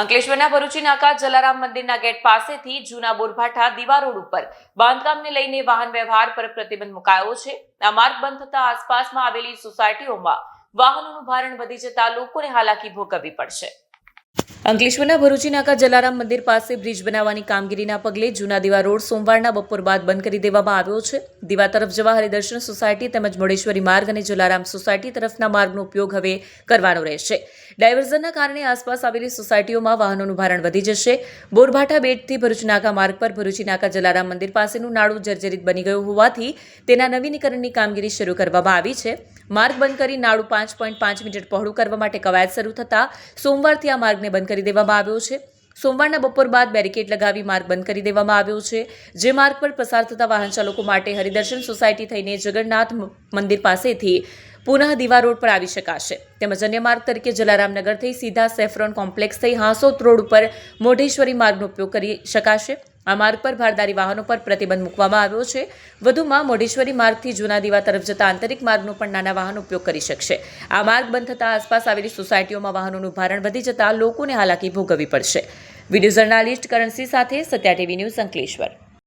અંકલેશ્વરના ભરૂચી નાકા જલારામ મંદિરના ગેટ પાસેથી જૂના બોરભાઠા દીવા રોડ ઉપર બાંધકામને લઈને વાહન વ્યવહાર પર પ્રતિબંધ મુકાયો છે. આ માર્ગ બંધ થતા આસપાસમાં આવેલી સોસાયટીઓમાં વાહનોનું ભારણ વધી જતા લોકોને હાલાકી ભોગવવી પડશે. અંકલેશ્વરના ભરૂચી નાકા જલારામ મંદિર પાસે બ્રિજ બનાવવાની કામગીરીના પગલે જૂના દીવા રોડ સોમવારના બપોર બાદ બંધ કરી દેવામાં આવ્યો છે. દીવા તરફ જવા હરિદર્શન સોસાયટી તેમજ મોડેશ્વરી માર્ગ અને જલારામ સોસાયટી તરફના માર્ગનો ઉપયોગ હવે કરવાનો રહેશે. ડાયવર્ઝનના કારણે આસપાસ આવેલી સોસાયટીઓમાં વાહનોનું ભારણ વધી જશે. બોરભાઠા બેટથી ભરૂચ નાકા માર્ગ પર ભરૂચી નાકા જલારામ મંદિર પાસેનું નાળું જર્જરિત બની ગયું હોવાથી તેના નવીનીકરણની કામગીરી શરૂ કરવામાં આવી છે. માર્ગ બંધ કરી નાળું પાંચ પોઈન્ટ પાંચ મીટર પહોળું કરવા માટે કવાયત શરૂ થતાં સોમવારથી આ માર્ગને બંધ કરી દેવામાં આવ્યો છે. સોમવારના બપોર બાદ બેરિકેડ લગાવી માર્ગ બંધ કરી દેવામાં આવ્યો છે. જે માર્ગ પર પસાર થતા વાહન ચાલકો માટે હરિદર્શન સોસાયટી થઈને જગન્નાથ મંદિર પાસેથી પુનઃ દીવા રોડ પર આવી શકાશે. તેમજ અન્ય માર્ગ તરીકે જલારામનગર થઈ સીધા સેફ્રોન કોમ્પ્લેક્સ થઈ હાંસોત રોડ ઉપર મોઢેશ્વરી માર્ગનો ઉપયોગ કરી શકાશે. આ માર્ગ પર ભારદારી વાહનો પર પ્રતિબંધ મૂકવામાં આવ્યો છે. વધુમાં મોઢેશ્વરી માર્ગથી જૂના દીવા તરફ જતા આંતરિક માર્ગનો પણ નાના વાહનો ઉપયોગ કરી શકશે. આ માર્ગ બંધ થતાં આસપાસ આવેલી સોસાયટીઓમાં વાહનોનું ભારણ વધી જતાં લોકોને હાલાકી ભોગવવી પડશે. વીડિયો જર્નાલિસ્ટ કરણસિંહ સાથે સત્યા ટીવી ન્યૂઝ અંકલેશ્વર.